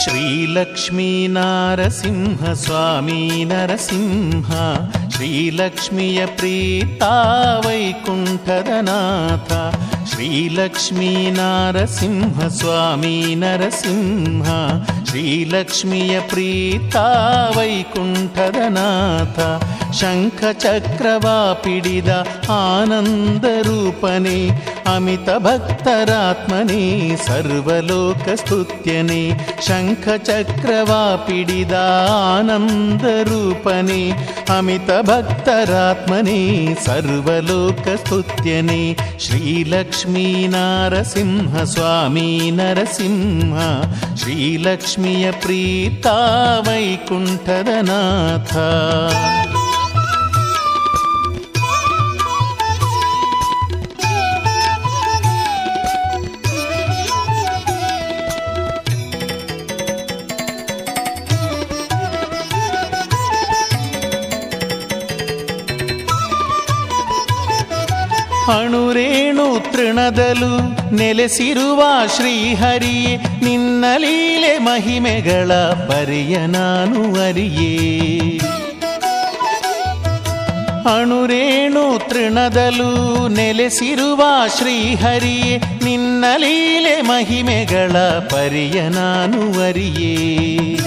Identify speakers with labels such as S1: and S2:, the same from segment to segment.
S1: శ్రీలక్ష్మీ నారసింహ స్వామీ నరసింహ శ్రీలక్ష్మియ ప్రీతా వైకుంఠదనాథ శ్రీలక్ష్మీ నారసింహ స్వామీ నరసింహ శ్రీలక్ష్మియ ప్రీతా వైకుంఠదనాథ ಶಂಖ ಚಕ್ರವಾಪಿಡಿದ ಆನಂದ ರೂಪನೆ ಅಮಿತ ಭಕ್ತರಾತ್ಮನೆ ಸರ್ವಲೋಕ ಸ್ತುತ್ಯನೆ ಶಂಖ शङ्खचक्रवापिडिदानन्दरूपने अमितभक्तरात्मने सर्वलोकस्तुत्यने श्रीलक्ष्मीनारसिंह स्वामी नरसिंह श्रीलक्ष्मीयप्रीता वैकुण्ठदनाथ ಅಣುರೇಣು ತೃಣದಲು ನೆಲೆಸಿರುವ ಶ್ರೀಹರಿಯೇ, ನಿನ್ನ ಲೀಲೆ ಮಹಿಮೆಗಳ ಪರಿಯ ನಾನು ಅರಿಯೇ. ಅಣುರೇಣು ತೃಣದಲು ನೆಲೆಸಿರುವ ಶ್ರೀಹರಿಯೇ, ನಿನ್ನ ಲೀಲೆ ಮಹಿಮೆಗಳ ಪರಿಯ ನಾನು ಅರಿಯೇ.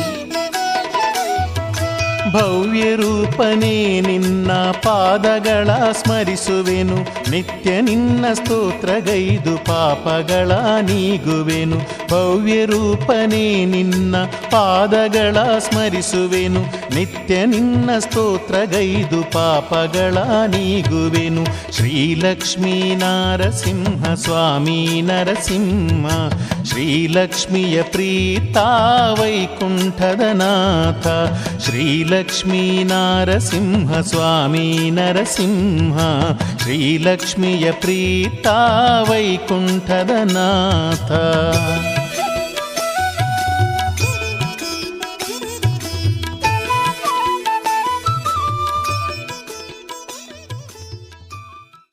S1: ಭವ್ಯ ರೂಪನೇ ನಿನ್ನ ಪಾದಗಳ ಸ್ಮರಿಸುವೆನು. ನಿತ್ಯ ನಿನ್ನ ಸ್ತೋತ್ರಗೈದು ಪಾಪಗಳ ನೀಗುವೆನು. ಭವ್ಯ ರೂಪನೇ ನಿನ್ನ ಪಾದಗಳ ಸ್ಮರಿಸುವೆನು. ನಿತ್ಯ ನಿನ್ನ ಸ್ತೋತ್ರಗೈದು ಪಾಪಗಳ ನೀಗುವೆನು. ಶ್ರೀಲಕ್ಷ್ಮೀ ನಾರಸಿಂಹ ಸ್ವಾಮಿ ನರಸಿಂಹ, ಶ್ರೀಲಕ್ಷ್ಮಿಯ ಪ್ರೀತಾವೈಕುಂಠದನಾಥ ವೈಕುಂಠದ ನಾಥ శ్రీలక్ష్మీ నారసింహ స్వామీ నరసింహ శ్రీలక్ష్మియ ప్రీతా వైకుంఠదనాథ